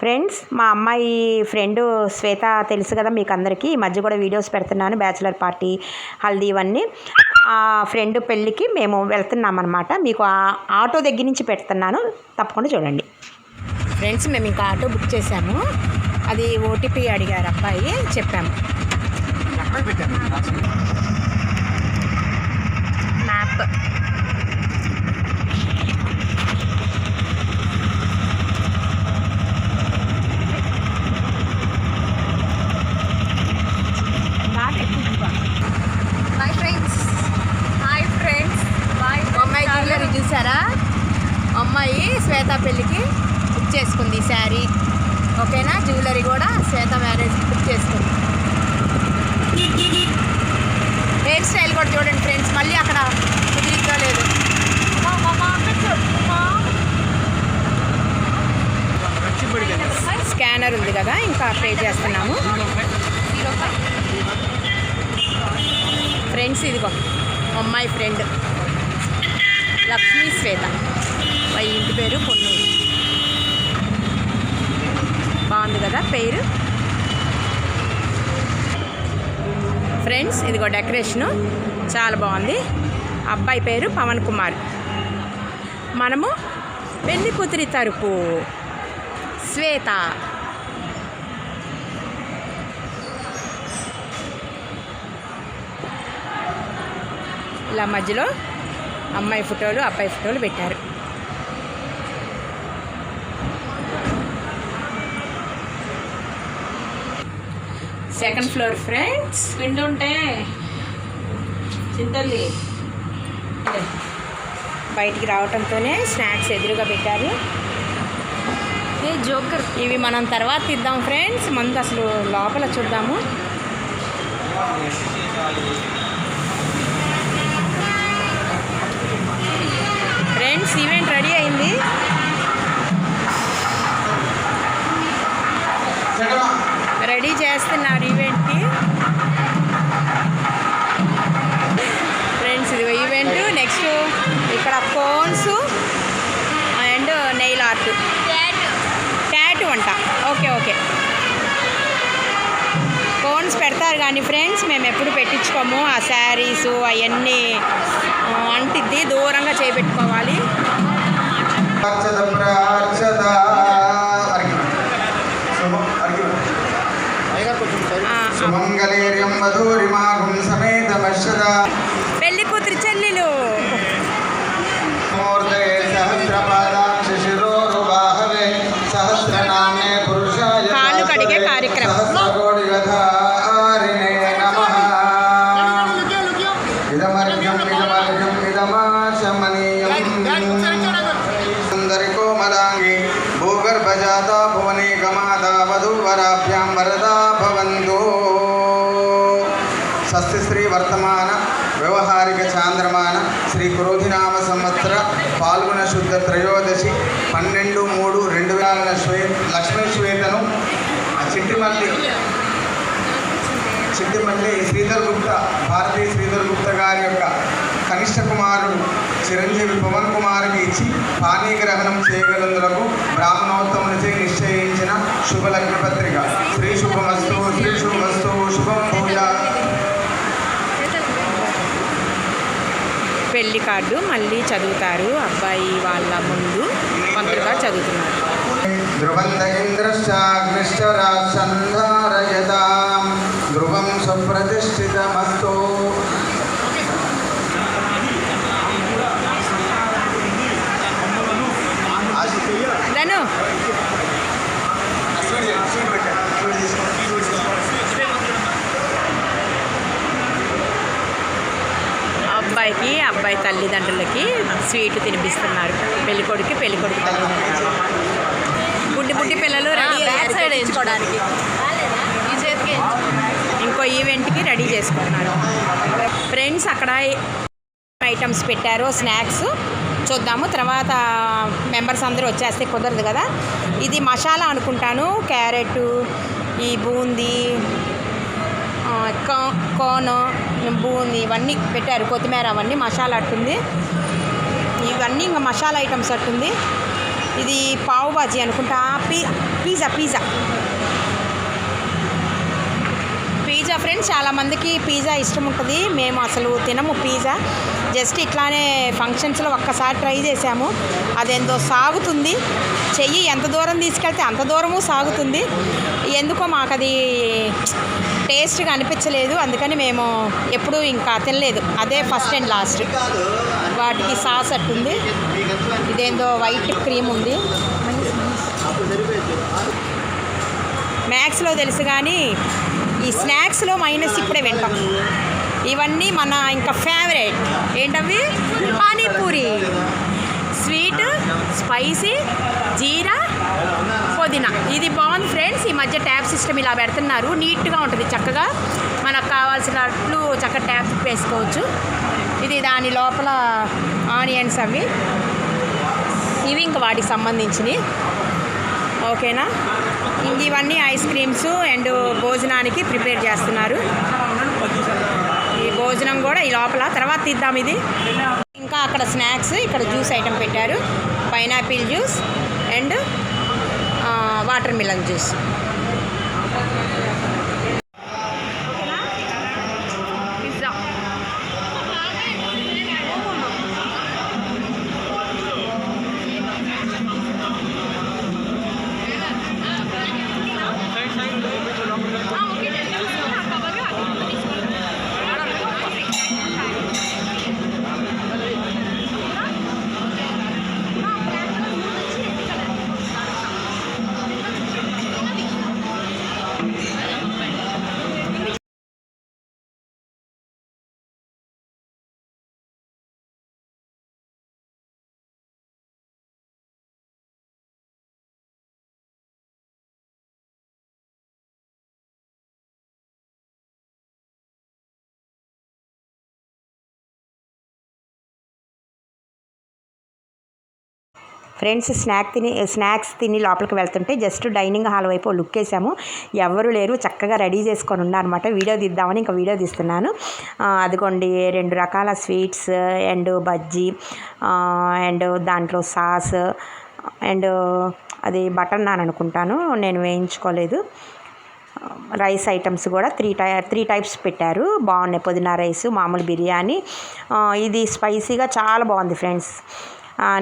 Friends మా అమ్మాయి friend శ్వేత తెలుసు కదా మీకు అందరికీ ఈ మధ్య కూడా వీడియోస్ పెడుతున్నాను బ్యాచిలర్ పార్టీ హల్దీ ఇవన్నీ. ఆ ఫ్రెండ్ పెళ్ళికి మేము వెళ్తున్నాం అనమాట మీకు ఆ ఆటో దగ్గర నుంచి పెడుతున్నాను. తప్పకుండా చూడండి. ఫ్రెండ్స్ మేము ఇంకా ఆటో బుక్ చేసాము అది ఓటీపీ అడిగారు అబ్బాయి చెప్పాము. Map hi friends hi friends bye అమ్మాయి జ్యువెలరీ చూసారా అమ్మాయి శ్వేత పెళ్ళికి బుక్ చేసుకుంది శారీ ఓకేనా జ్యువెలరీ కూడా శ్వేత మ్యారేజ్ బుక్ చేసుకుంది హెయిర్ స్టైల్ కూడా చూడండి ఫ్రెండ్స్ మళ్ళీ అక్కడ కుదిరిద్దా లేదు స్కానర్ ఉంది కదా ఇంకా పే చేస్తున్నాము. ఫ్రెండ్స్ ఇదిగో అమ్మాయి ఫ్రెండ్ లక్ష్మీ శ్వేత. వాళ్ళ ఇంటి పేరు పొన్నూరు. బాగుంది కదా పేరు? ఫ్రెండ్స్ ఇదిగో డెకరేషను చాలా బాగుంది. అబ్బాయి పేరు పవన్ కుమార్. మనము పెళ్ళి కూతురి తరపు. శ్వేత ఇలా మధ్యలో అమ్మాయి ఫోటోలు అబ్బాయి ఫోటోలు పెట్టారు. సెకండ్ ఫ్లోర్ ఫ్రెండ్స్ విండు ఉంటే చింతల్లి. బయటికి రావడంతోనే స్నాక్స్ ఎదురుగా పెట్టారు. A joker. ఇవి మనం తర్వాత ఇద్దాం ఫ్రెండ్స్. ముందు అసలు లోపల చూద్దాము. ఫ్రెండ్స్ ఈవెంట్ రెడీ అయింది. రెడీ చేస్తున్నారు ఈవెంట్కి. ఫ్రెండ్స్ ఇది ఈవెంట్. నెక్స్ట్ ఇక్కడ కోన్స్ అండ్ నెయిల్ ఆర్ట్. అంట ఓకే ఓకే. కోన్స్ పెడతారు కానీ ఫ్రెండ్స్ మేము ఎప్పుడు పెట్టించుకోము. ఆ శారీస్ అవన్నీ అంటిద్ది దూరంగా చేపెట్టుకోవాలి. సుమంగళీర్యం పెళ్ళి చిట్టిమల్లి శ్రీధర్ గుప్తా భారతీయ శ్రీధర్ గుప్తా గారి యొక్క కనిష్ట కుమారుడు చిరంజీవి పవన్ కుమార్కి ఇచ్చి పానీగ్రహణం చేయగలందులకు బ్రాహ్మణోత్తమునిచే నిశ్చయించిన శుభలగ్న పత్రిక శ్రీ శుభమస్తు శ్రీ శుభమస్తు శుభం పూజ. పెళ్ళి కార్డు మళ్ళీ చదువుతారు అబ్బాయి వాళ్ళ ముందు. పంతులుగా చదువుతున్నారు. ధ్రువంత ఇంద్రశ్చాగ్నిశ్చరాసంధారయతాం ధ్రువం సుప్రతిష్ఠితమస్తు. అబ్బాయికి అబ్బాయి తల్లిదండ్రులకి స్వీట్ తినిపిస్తున్నారు. పెళ్ళికొడుకు పెళ్ళికొడుకు తల్లిదండ్రులు. బుడ్డి బుడ్డి పిల్లలు రెడీ బ్యాక్ సైడ్ వేయించుకోవడానికి. ఈవెంట్కి రెడీ చేసుకుంటున్నారు ఫ్రెండ్స్ అక్కడ ఐటమ్స్ పెట్టారు స్నాక్స్. చూద్దాము. తర్వాత మెంబర్స్ అందరూ వచ్చేస్తే కుదరదు కదా. ఇది మసాలా అనుకుంటాను. క్యారెట్ ఈ బూందీ కోన్ బూందీ ఇవన్నీ పెట్టారు. కొత్తిమీర అవన్నీ మసాలా అట్టుంది. ఇవన్నీ ఇంకా మసాలా ఐటమ్స్ అట్టుంది. ఇది పావు బాజీ అనుకుంటా. పీ పిజ్జా పిజ్జా. పిజ్జా ఫ్రెండ్స్ చాలామందికి పిజ్జా ఇష్టం ఉంటుంది మేము అసలు తినము పిజ్జా. జస్ట్ ఇట్లానే ఫంక్షన్స్లో ఒక్కసారి ట్రై చేసాము అదేందో సాగుతుంది. చెయ్యి ఎంత దూరం తీసుకెళ్తే అంత దూరము సాగుతుంది. ఎందుకో మాకు అది టేస్ట్గా అనిపించలేదు. అందుకని మేము ఎప్పుడూ ఇంకా తినలేదు. అదే ఫస్ట్ అండ్ లాస్ట్. వాటికి సాస్ అట్టుంది. ఇదేందో వైట్ క్రీమ్ ఉంది. మ్యాథ్స్లో తెలుసు కానీ ఈ స్నాక్స్లో మైనస్ ఇప్పుడే వింటాం. ఇవన్నీ మన ఇంకా ఫేవరెట్. ఏంటవి? పానీపూరి. స్వీట్ స్పైసీ జీరా పుదీనా. ఇది బాగుంది ఫ్రెండ్స్. ఈ మధ్య ట్యాప్ సిస్టమ్ ఇలా పెడుతున్నారు. నీట్గా ఉంటుంది చక్కగా. మనకు కావాల్సినట్లు చక్కగా ట్యాప్ వేసుకోవచ్చు. ఇది దాని లోపల ఆనియన్స్ అవి. ఇవి ఇంకా వాటికి సంబంధించినవి. ఓకేనా? ఇవన్నీ ఐస్ క్రీమ్స్ అండ్ భోజనానికి ప్రిపేర్ చేస్తున్నారు. ఈ భోజనం కూడా ఈ లోపల. తర్వాత తీద్దాం ఇది. ఇంకా అక్కడ స్నాక్స్ ఇక్కడ జ్యూస్ ఐటెం పెట్టారు. Pineapple juice and watermelon juice. Friends snack తిని స్నాక్స్ తిని లోపలికి వెళ్తుంటే జస్ట్ డైనింగ్ హాల్ వైపు లుక్ వేసాము. ఎవరు లేరు చక్కగా రెడీ చేసుకొని ఉన్నారనమాట వీడియో తీద్దామని ఇంకా వీడియో తీస్తున్నాను. అదిగోండి రెండు రకాల స్వీట్స్ అండ్ బజ్జీ అండ్ దాంట్లో సాస్ అండ్ అది బటర్ నాన్ అనుకుంటాను. నేను వేయించుకోలేదు. రైస్ ఐటమ్స్ కూడా త్రీ టై త్రీ టైప్స్ పెట్టారు. బాగున్నాయి. పుదీనా రైస్ మామూలు బిర్యానీ. ఇది స్పైసీగా చాలా బాగుంది ఫ్రెండ్స్.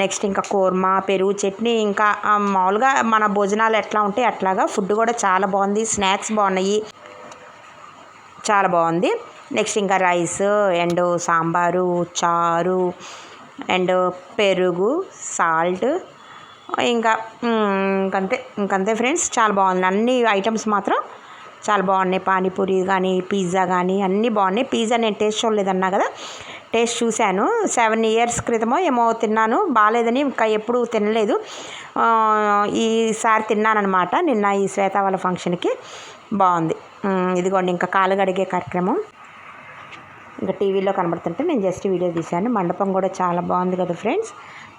నెక్స్ట్ ఇంకా కోర్మా పెరుగు చట్నీ ఇంకా మామూలుగా మన భోజనాలు ఎట్లా ఉంటాయి అట్లాగా ఫుడ్ కూడా చాలా బాగుంది. స్నాక్స్ బాగున్నాయి. చాలా బాగుంది. నెక్స్ట్ ఇంకా రైస్ అండ్ సాంబారు చారు అండ్ పెరుగు సాల్ట్ ఇంకా ఇంకంతే ఇంకంతే ఫ్రెండ్స్ చాలా బాగుంది. అన్ని ఐటమ్స్ మాత్రం చాలా బాగున్నాయి. పానీపూరి కానీ పిజ్జా కానీ అన్నీ బాగున్నాయి. పిజ్జా నేను టేస్ట్ చూడలేదన్నా కదా. టేస్ట్ చూశాను. సెవెన్ ఇయర్స్ క్రితమో ఏమో తిన్నాను. బాగాలేదని ఇంకా ఎప్పుడూ తినలేదు. ఈసారి తిన్నానమాట నిన్న ఈ శ్వేత వాళ్ళ ఫంక్షన్కి. బాగుంది. ఇదిగోండి ఇంకా కాలు గడిగే కార్యక్రమం. ఇంకా టీవీలో కనబడుతుంటే నేను జస్ట్ వీడియో తీశాను. మండపం కూడా చాలా బాగుంది కదా ఫ్రెండ్స్.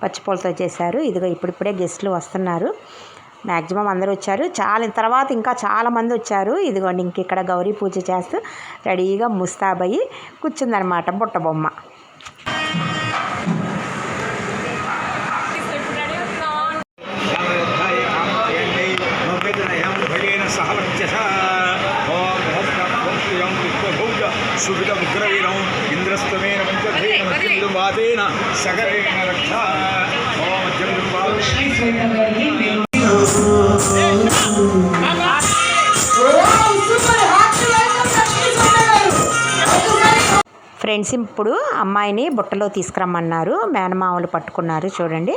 పచ్చిపూలతో చేశారు. ఇదిగో ఇప్పుడిప్పుడే గెస్ట్లు వస్తున్నారు. మ్యాక్సిమం అందరూ వచ్చారు. చాలా తర్వాత ఇంకా చాలామంది వచ్చారు. ఇదిగోండి ఇంక ఇక్కడ గౌరీ పూజ చేస్తూ రెడీగా ముస్తాబయ్యి కూర్చుందనమాట బుట్ట బొమ్మ. ఫ్రెండ్స్ ఇప్పుడు అమ్మాయిని బుట్టలో తీసుకురమ్మన్నారు. మేనమామలు పట్టుకున్నారు చూడండి.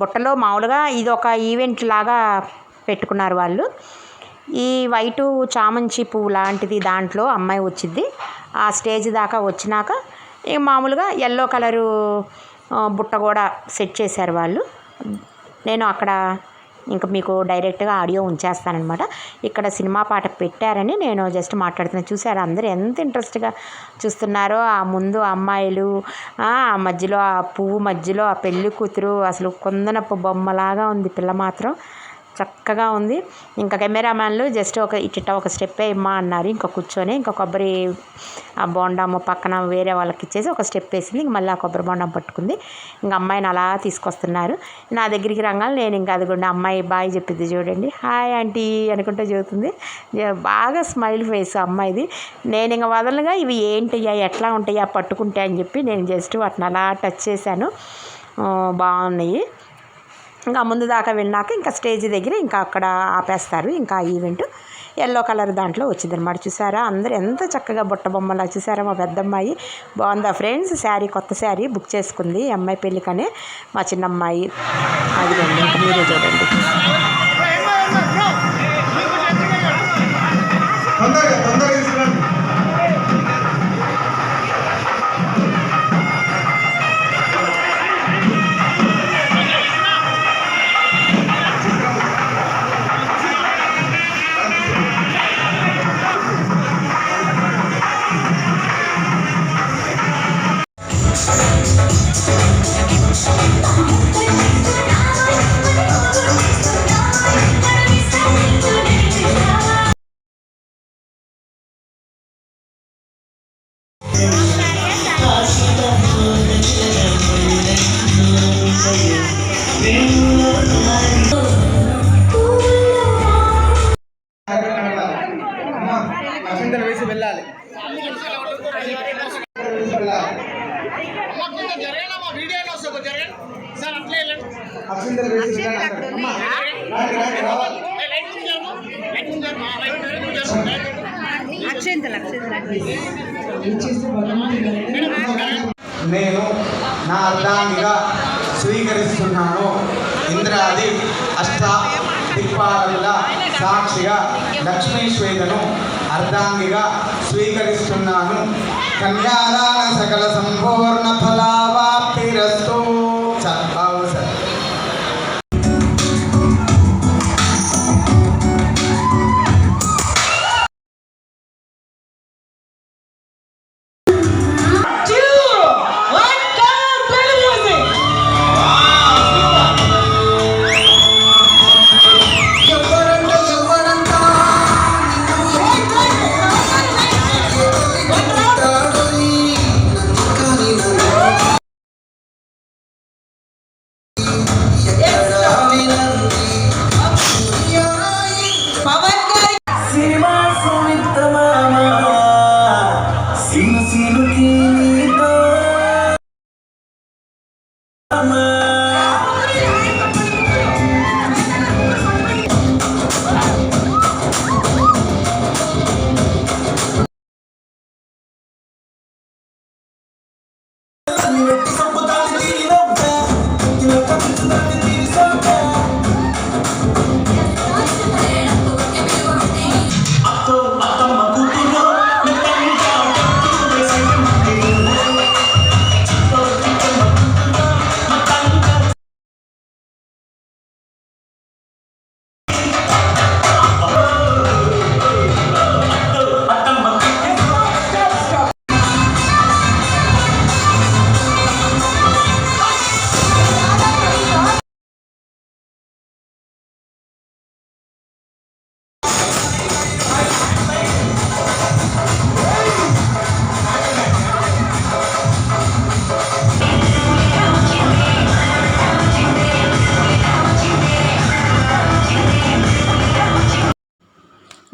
బుట్టలో మామూలుగా ఇది ఒక ఈవెంట్ లాగా పెట్టుకున్నారు వాళ్ళు. ఈ వైటు చామంచి పువ్వు లాంటిది దాంట్లో అమ్మాయి వచ్చింది. ఆ స్టేజ్ దాకా వచ్చినాక ఇక మామూలుగా ఎల్లో కలరు బుట్ట కూడా సెట్ చేశారు వాళ్ళు. నేను అక్కడ ఇంకా మీకు డైరెక్ట్గా ఆడియో ఉంచేస్తానమాట ఇక్కడ సినిమా పాట పెట్టారని నేను జస్ట్ మాట్లాడుతున్నాను చూసారు? అందరూ ఎంత ఇంట్రెస్ట్గా చూస్తున్నారో. ఆ ముందు అమ్మాయిలు ఆ మధ్యలో ఆ పువ్వు మధ్యలో ఆ పెళ్ళి కూతురు అసలు కొందనపు బొమ్మలాగా ఉంది పిల్ల మాత్రం. చక్కగా ఉంది. ఇంకా కెమెరామ్యాన్లు జస్ట్ ఒక ఇట్ట ఒక స్టెప్ వేయమ్మా అన్నారు. ఇంకా కూర్చొని ఇంకా కొబ్బరి ఆ బోండాము పక్కన వేరే వాళ్ళకి ఇచ్చేసి ఒక స్టెప్ వేసింది. ఇంక మళ్ళీ ఆ కొబ్బరి బోండం పట్టుకుంది. ఇంకా అమ్మాయిని అలా తీసుకొస్తున్నారు. నా దగ్గరికి రంగాలు నేను ఇంకా అది కూడా అమ్మాయి బాయ్ చెప్పింది చూడండి. హాయ్ ఆంటీ అనుకుంటే చెబుతుంది బాగా స్మైల్ ఫేస్ అమ్మాయిది. నేను ఇంకా వదలగా ఇవి ఏంటయ్యా ఎట్లా ఉంటాయా పట్టుకుంటాయని చెప్పి నేను జస్ట్ వాటిని అలా టచ్ చేశాను. బాగున్నాయి. ఇంకా ముందు దాకా వెళ్ళాక ఇంకా స్టేజ్ దగ్గర ఇంకా అక్కడ ఆపేస్తారు. ఇంకా ఈవెంట్ ఎల్లో కలర్ దాంట్లో వచ్చింది అనమాట చూసారా? అందరూ ఎంత చక్కగా బుట్ట బొమ్మలా చూసారా? మా పెద్దమ్మాయి బాగుందా ఫ్రెండ్స్? శారీ కొత్త శారీ బుక్ చేసుకుంది అమ్మాయి పెళ్ళికనే. మా చిన్నమ్మాయి అది ఇంకా మీరే చూడండి. రావాలి. నేను నా అర్ధాంగిగా స్వీకరిస్తున్నాను. ఇంద్రాది అష్ట దిక్పాలకుల సాక్షిగా లక్ష్మీశ్వేతను అర్ధాంగిగా స్వీకరిస్తున్నాను. కన్యాదాన సకల సంపూర్ణ ఫలావాప్తిరస్తూ.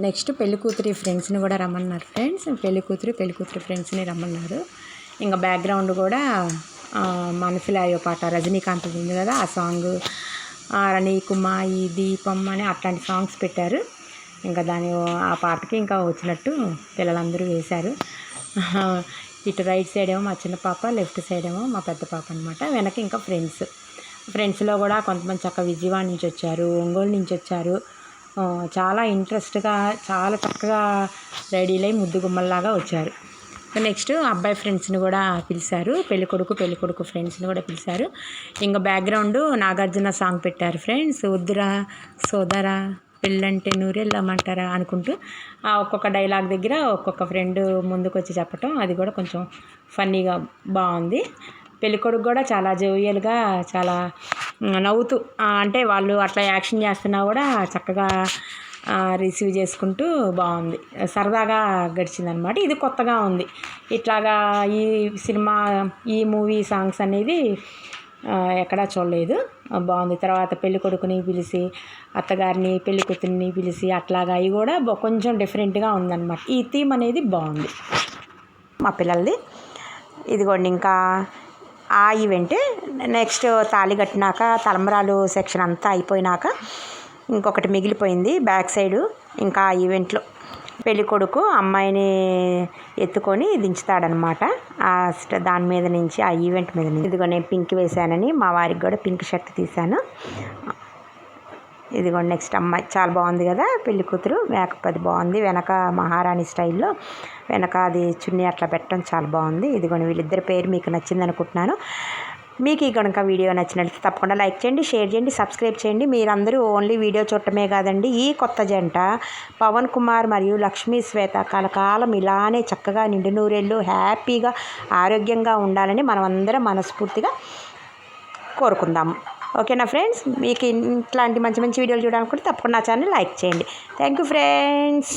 నెక్స్ట్ పెళ్ళి కూతురి ఫ్రెండ్స్ని కూడా రమ్మన్నారు ఫ్రెండ్స్. పెళ్ళి కూతురు పెళ్ళి కూతురి ఫ్రెండ్స్ని రమ్మన్నారు. ఇంకా బ్యాక్గ్రౌండ్ కూడా ఆ, మనసులో అయ్యో పాట రజనీకాంత్ ఉంది కదా ఆ సాంగ్. నీకుమా కుమాయి దీపం అని అట్లాంటి సాంగ్స్ పెట్టారు. ఇంకా దాని ఆ పాటకి ఇంకా వచ్చినట్టు పిల్లలందరూ వేశారు. ఇటు రైట్ సైడ్ ఏమో మా చిన్న పాప లెఫ్ట్ సైడ్ ఏమో మా పెద్ద పాప అనమాట వెనక ఇంకా ఫ్రెండ్స్. ఫ్రెండ్స్లో కూడా కొంతమంది చక్క విజయవాడ నుంచి వచ్చారు ఒంగోలు నుంచి వచ్చారు. చాలా ఇంట్రెస్ట్గా చాలా చక్కగా రెడీలై ముద్దు గుమ్మల్లాగా వచ్చారు. నెక్స్ట్ అబ్బాయి ఫ్రెండ్స్ని కూడా పిలిచారు. పెళ్ళి కొడుకు పెళ్ళి కొడుకు ఫ్రెండ్స్ని కూడా పిలిచారు. ఇంకా బ్యాక్గ్రౌండ్ నాగార్జున సాంగ్ పెట్టారు ఫ్రెండ్స్. వద్దురా సోదరా పెళ్ళంటే నూరెళ్ళమంటారా అనుకుంటూ ఆ ఒక్కొక్క డైలాగ్ దగ్గర ఒక్కొక్క ఫ్రెండ్ ముందుకు వచ్చి చెప్పటం అది కూడా కొంచెం ఫన్నీగా బాగుంది పెళ్ళికొడుకు కూడా చాలా జోవియల్గా చాలా నవ్వుతూ అంటే వాళ్ళు అట్లా యాక్షన్ చేస్తున్నా కూడా చక్కగా రిసీవ్ చేసుకుంటూ బాగుంది. సరదాగా గడిచిందనమాట. ఇది కొత్తగా ఉంది. ఇట్లాగా ఈ సినిమా ఈ మూవీ సాంగ్స్ అనేది ఎక్కడా చూడలేదు. బాగుంది. తర్వాత పెళ్ళి కొడుకుని పిలిచి అత్తగారిని పెళ్ళి కూతుర్ని పిలిచి అట్లాగా అవి కూడా కొంచెం డిఫరెంట్గా ఉందన్నమాట ఈ థీమ్ అనేది బాగుంది. మా పిల్లలది. ఇదిగోండి ఇంకా ఆ ఈవెంట్ నెక్స్ట్ తాళి కట్టినాక తలంబరాలు సెక్షన్ అంతా అయిపోయినాక ఇంకొకటి మిగిలిపోయింది బ్యాక్ సైడు ఇంకా ఆ ఈవెంట్లో. పెళ్ళి కొడుకు అమ్మాయిని ఎత్తుకొని దించుతాడనమాట ఆ దాని మీద నుంచి ఆ ఈవెంట్ మీద నుంచి. ఇదిగో నేను పింక్ వేశానని మా వారికి కూడా పింక్ షర్ట్ తీశాను. ఇదిగోండి నెక్స్ట్ అమ్మాయి చాలా బాగుంది కదా పెళ్ళి కూతురు. మేకప్ అది బాగుంది. వెనక మహారాణి స్టైల్లో వెనక అది చున్నీ అట్లా పెట్టడం చాలా బాగుంది. ఇదిగోండి వీళ్ళిద్దరి పేరు మీకు నచ్చింది అనుకుంటున్నాను. మీకు ఈ కనుక వీడియో నచ్చినట్లయితే తప్పకుండా లైక్ చేయండి షేర్ చేయండి సబ్స్క్రైబ్ చేయండి. మీరందరూ ఓన్లీ వీడియో చూడటమే కాదండి ఈ కొత్త జంట పవన్ కుమార్ మరియు లక్ష్మీ శ్వేత కలకాలం ఇలానే చక్కగా నిండు నూరేళ్ళు హ్యాపీగా ఆరోగ్యంగా ఉండాలని మనం అందరం మనస్ఫూర్తిగా కోరుకుందాము ఓకేనా ఫ్రెండ్స్? మీకు ఇట్లాంటి మంచి మంచి వీడియోలు చూడాలనుకుంటే తప్పకుండా నా ఛానల్ లైక్ చేయండి. Thank you friends.